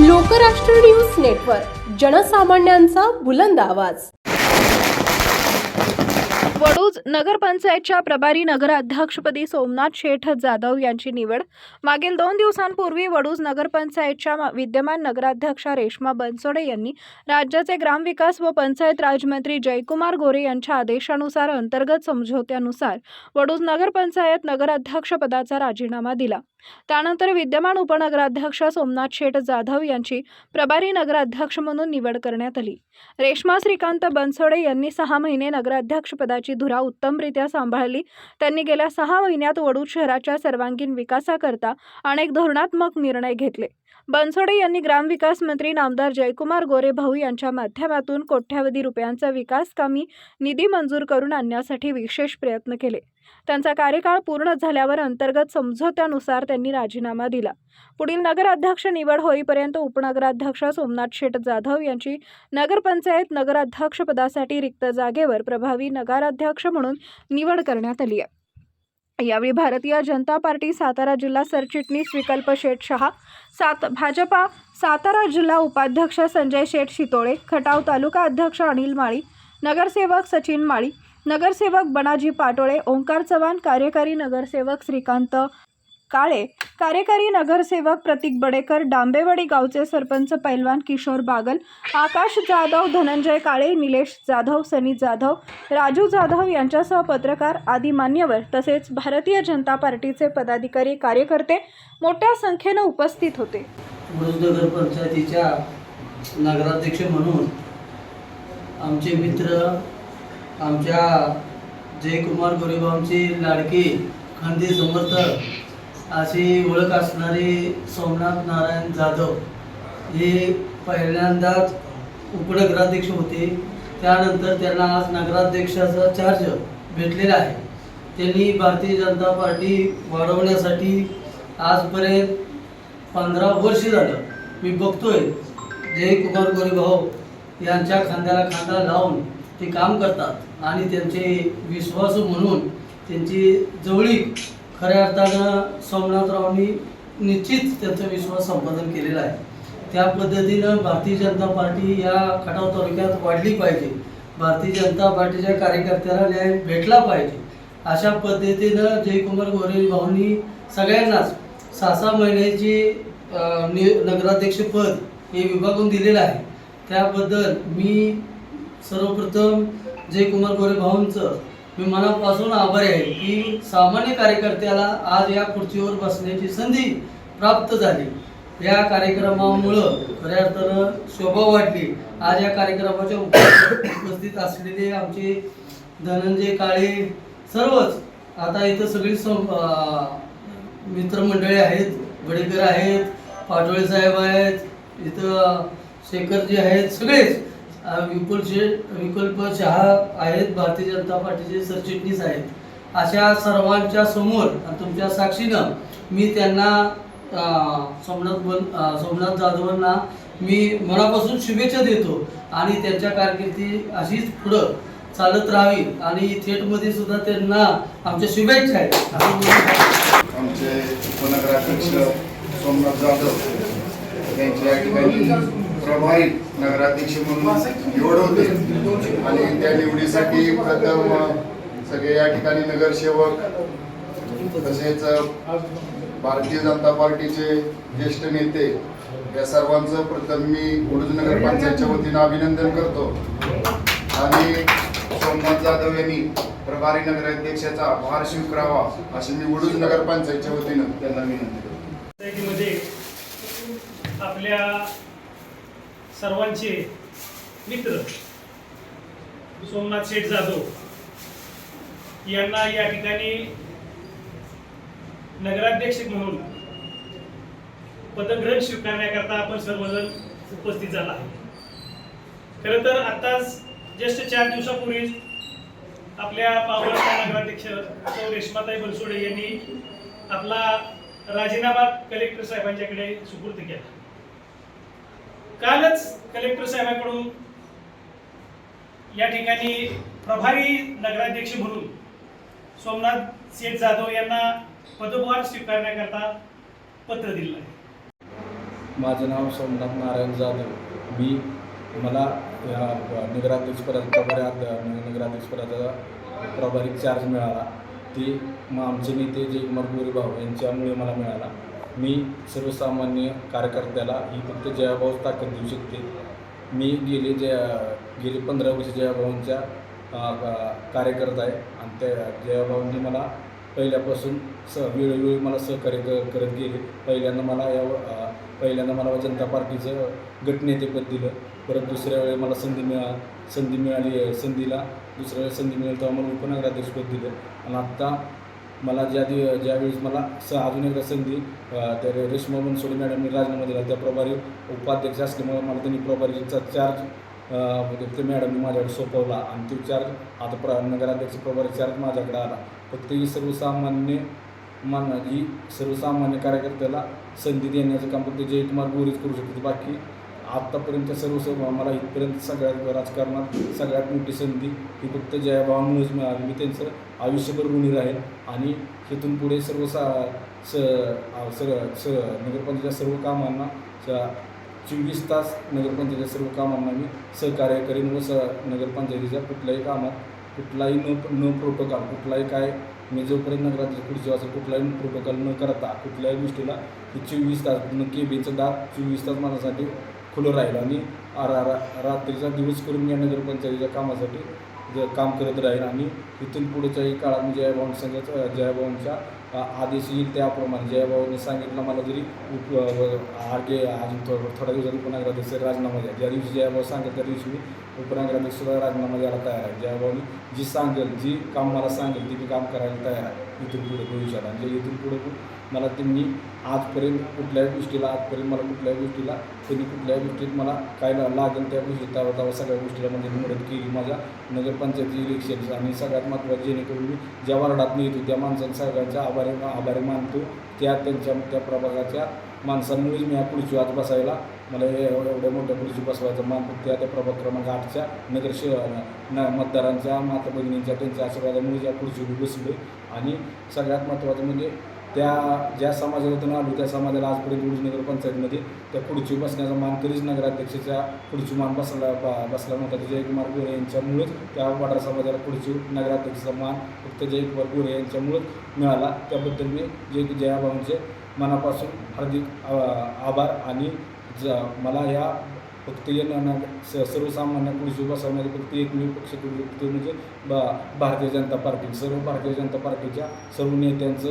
Lokrashtra news network जनसामान्यांचा बुलंद आवाज. वडूज नगरपंचायतच्या प्रभारी नगराध्यक्षपदी सोमनाथ शेठ जाधव यांची निवड. मागील दोन दिवसांपूर्वी वडूज नगरपंचायतच्या विद्यमान नगराध्यक्षा रेश्मा बनसोडे यांनी राज्याचे ग्रामविकास व पंचायत राजमंत्री जयकुमार गोरे यांच्या आदेशानुसार अंतर्गत समझोत्यानुसार वडूज नगरपंचायत नगराध्यक्षपदाचा राजीनामा दिला. त्यानंतर विद्यमान उपनगराध्यक्ष सोमनाथ शेठ जाधव यांची प्रभारी नगराध्यक्ष म्हणून निवड करण्यात आली. रेश्मा श्रीकांत बनसोडे यांनी सहा महिने नगराध्यक्षपदाची धुरा उत्तमरित्या सांभाळली. त्यांनी गेल्या सहा महिन्यात वडूद शहराच्या सर्वांगीण विकासाकरता अनेक धोरणात्मक निर्णय घेतले. बनसोडे यांनी ग्रामविकास मंत्री नामदार जयकुमार गोरे भाऊ यांच्या माध्यमातून कोट्यावधी रुपयांचा विकास कामी निधी मंजूर करून आणण्यासाठी विशेष प्रयत्न केले. त्यांचा कार्यकाळ पूर्ण झाल्यावर अंतर्गत समझोत्यानुसार त्यांनी राजीनामा दिला. पुढील नगराध्यक्ष निवड होईपर्यंत उपनगराध्यक्ष सोमनाथ शेठ जाधव यांची नगरपंचायत नगराध्यक्षपदासाठी रिक्त जागेवर प्रभावी नगराध्यक्ष म्हणून निवड करण्यात आली आहे. यावेळी भारतीय जनता पार्टी सातारा जिल्हा सरचिटणीस विकल्प शेठ शहा सात भाजपा सातारा जिल्हा उपाध्यक्ष संजय शेठ शितोळे खटाव तालुका अध्यक्ष अनिल माळी नगरसेवक सचिन माळी नगरसेवक बनाजी पाटोळे ओंकार चव्हाण कार्यकारी नगरसेवक श्रीकांत काळे कार्यकारी नगरसेवक प्रतीक बडेकर डांबेवाडी गावचे सरपंच पैलवान किशोर बागल आकाश जाधव धनंजय काळे निलेश जाधव सनी जाधव राजू जाधव यांच्यासह पत्रकार आदी मान्यवर तसेच भारतीय जनता पार्टीचे पदाधिकारी कार्यकर्ते मोठ्या संख्येनं उपस्थित होते. नगर पंचायतीच्या नगराध्यक्ष म्हणून आमचे मित्र आमच्या जयकुमार गोरेबाबांची लाडकी खंदी समर्थक अशी ओळख असणारी सोमनाथ नारायण जाधव हे पहिल्यांदाच उपनगराध्यक्ष होते. त्यानंतर त्यांना आज नगराध्यक्षाचा चार्ज भेटलेला आहे. त्यांनी भारतीय जनता पार्टी वाढवण्यासाठी आजपर्यंत पंधरा वर्ष झालं. मी बघतोय जयकुमार गोरे भाऊ यांच्या खांद्याला खांदा लावून ते काम करतात आणि त्यांचे विश्वास म्हणून त्यांची जवळीक खऱ्या अर्थानं सोमनाथरावांनी निश्चित त्यांचा विश्वास संपादन केलेला आहे. त्या पद्धतीनं भारतीय जनता पार्टी या खटाव तालुक्यात वाढली पाहिजे. भारतीय जनता पार्टीच्या कार्यकर्त्याला न्याय भेटला पाहिजे. अशा पद्धतीनं जयकुमार गोरे भाऊंनी सगळ्यांनाच सहा सहा महिन्याची नगराध्यक्षपद हे विभागून दिलेलं आहे. त्याबद्दल मी सर्वप्रथम जयकुमार गोरे भाऊंचं मी मनापासून आभारी आहे की सामान्य कार्यकर्त्याला आज या खुर्चीवर बसण्याची संधी प्राप्त झाली. या कार्यक्रमामुळं खऱ्या अर्थानं शोभा वाटली आज या कार्यक्रमाच्या उपस्थित असलेले आमचे धनंजय काळे सर्वच आता इथं सगळी सं मित्रमंडळी आहेत वडेकर आहेत पाटोळे साहेब आहेत इथं शेखरजी आहेत सगळेच अं, विकल्प शहा आहेत भारतीय जनता पार्टीचे सरचिटणीस आहेत. अशा सर्वांच्या समोर तुमच्या साक्षीनं मी त्यांना सोमनाथ बन सोमनाथ जाधवांना मी मनापासून शुभेच्छा देतो आणि त्यांच्या कारकिर्दी अशीच पुढं चालत राहावी आणि थेटमध्ये सुद्धा त्यांना आमच्या शुभेच्छा आहेत. आमचे उपनगराध्यक्ष सोमनाथ जाधव त्यांची ठिकाणी प्रभारी नगराध्यक्ष म्हणून निवड होते आणि त्या निवडीसाठी प्रथम सगळे या ठिकाणी नगरसेवक तसेच भारतीय जनता पार्टीचे ज्येष्ठ नेते या सर्वांचं प्रथम मी उडूज नगरपंचायतच्या वतीनं अभिनंदन करतो. आणि सोमनाथ जाधव यांनी प्रभारी नगराध्यक्षाचा भार स्वीकारावा अशी मी उडूज नगरपंचायतच्या वतीनं त्यांना विनंती करतो पंचायतीमध्ये आपल्या सर्वांचे मित्र सोमनाथ शेठ जाधव यांना या ठिकाणी नगराध्यक्ष म्हणून पदग्रहण स्वीकारण्याकरता आपण सर्वजण उपस्थित झाला आहे. खरं तर आताच जस्ट चार दिवसापूर्वी आपल्या पावसाच्या नगराध्यक्ष सौ रेश्माताई बनसोडे यांनी आपला राजीनामा कलेक्टर साहेबांच्याकडे सुपूर्द केला. कालच कलेक्टर साहेबांकडून या ठिकाणी प्रभारी नगराध्यक्ष म्हणून सोमनाथ शेठ जाधव यांना पदभार स्वीकारण्याकरता पत्र दिलं आहे. माझं नाव सोमनाथ नारायण जाधव. मी मला नगराध्यक्षपदाचा प्रभारी नगराध्यक्षपदाचा प्रभारी चार्ज मिळाला. ते मग आमचे नेते जयकुमार गोरेभाऊ यांच्यामुळे मला मिळाला. मी सर्वसामान्य कार्यकर्त्याला ही फक्त जयाभाऊच ताकद देऊ शकते. मी गेले जया गेले पंधरा वर्ष जयाभाऊंच्या कार्यकर्ता आहे. आणि त्या जयाभाऊंनी मला पहिल्यापासून स वेळोवेळी मला सहकार्य क करत गेले. पहिल्यांदा मला या पहिल्यांदा मला जनता पार्टीचं गटनेतेपद दिलं. परत दुसऱ्या वेळी मला संधी मिळा संधी मिळाली संधीला दुसऱ्या वेळेस संधी मिळाली तेव्हा मला उपनगराध्यक्षपद दिलं. आणि आत्ता मला ज्या दिव ज्यावेळेस मला स अजून एकदा संधी तर त्या रे- रेश्मा बनसोडे मॅडमनी राजीनामा दिला त्या प्रभारी उपाध्यक्ष असल्यामुळे मला त्यांनी प्रभारीचा चार्ज म्हणजे ते मॅडमनी माझ्याकडे सोपवला आणि तो चार्ज आता प्र नगराध्यक्ष प्रभारी चार्ज माझ्याकडे आला. फक्त ही सर्वसामान्य मान ही सर्वसामान्य कार्यकर्त्याला संधी देण्याचं काम फक्त जयकुमार गोरीच करू शकते बाकी आत्तापर्यंत सर्व सर्व मला इथपर्यंत सगळ्यात राजकारणात सगळ्यात मोठी संधी ही फक्त जयाभावामुळेच मिळाली. मी त्यांचं आयुष्यभर ऋणी राहील आणि तिथून पुढे सर्व सा स आ- स नगरपंचायतच्या सर्व कामांना चोवीस तास नगरपंचायतीच्या सर्व कामांना मी सहकार्य करेन व स नगरपंचायतीच्या कुठल्याही कामात कुठलाही न न प्रोटोकॉल कुठलाही काय मी जोपर्यंत नगराध्यक्ष खुर्ची असं कुठलाही प्रोटोकॉल न करता कुठल्याही गोष्टीला ही चोवीस तास न केबीचं दार चोवीस तास माझ्यासाठी खुलं राहील आणि रा रात्रीचा दिवस करून या नगरपंचायतीच्या कामासाठी ज काम करत राहील आणि इथून पुढच्याही काळात मी जयाभावन संघाच आदेश येईल त्याप्रमाणे. जयाभावांनी सांगितलं मला जरी उप आगे अजून थोडं थोड्या दिवसात उपनगराध्यक्ष राजीनामा द्या. ज्या दिवशी जयाभाऊ सांगेल त्या दिवशी मी उपनगराध्यक्ष राजीनामा द्यायला तयार आहे. जयाभाऊनी जी सांगेल जी काम मला सांगेल ती मी काम करायला तयार आहे. इथून पुढे भविष्यात. आणि जे इथून पुढे मला त्यांनी आजपर्यंत कुठल्याही गोष्टीला आजपर्यंत मला कुठल्याही गोष्टीला त्यांनी कुठल्याही गोष्टीत मला काय लागेल त्या गोष्टी तेव्हा तेव्हा सगळ्या गोष्टीला म्हणजे मदत केली. माझ्या नगरपंचायती इलेक्शन्स आणि सगळ्यात महत्त्वाचं जेणेकरून मी ज्या वार्डात नेतो येतो त्या माणसाने सगळ्यांच्या आभारी आभारी मानतो. त्या त्यांच्या त्या प्रभागाच्या माणसांमुळेच मी या खुर्ची आज बसायला मला हे एवढ्या एवढ्या मोठ्या खुर्ची बसवायचा मान त्या त्या प्रभाग क्रमांक आठच्या नगर श न मतदारांच्या माता भगिनींच्या त्यांच्या आशीर्वादामुळे या खुर्चीवर बसलो आणि सगळ्यात महत्त्वाचं म्हणजे त्या ज्या समाजातून आलो त्या समाजाला आजपर्यंत उडूज नगर पंचायतमध्ये त्या खुर्ची बसण्याचा मान कधीच नगराध्यक्षाच्या खुर्ची मान बसला बा बसला नव्हता. जयकुमार गोरे यांच्यामुळेच त्या वाडा समाजाला खुर्ची नगराध्यक्षाचा मान फक्त जयकुमार गोरे यांच्यामुळेच मिळाला. त्याबद्दल मी जय जयाबाबांचे मनापासून हार्दिक आभार आणि ज मला या फक्त स- सर्वसामान्य पुढची बसवण्याचे फक्त एकमेव पक्ष म्हणजे ब भारतीय जनता पार्टी सर्व भारतीय जनता पार्टीच्या सर्व नेत्यांचं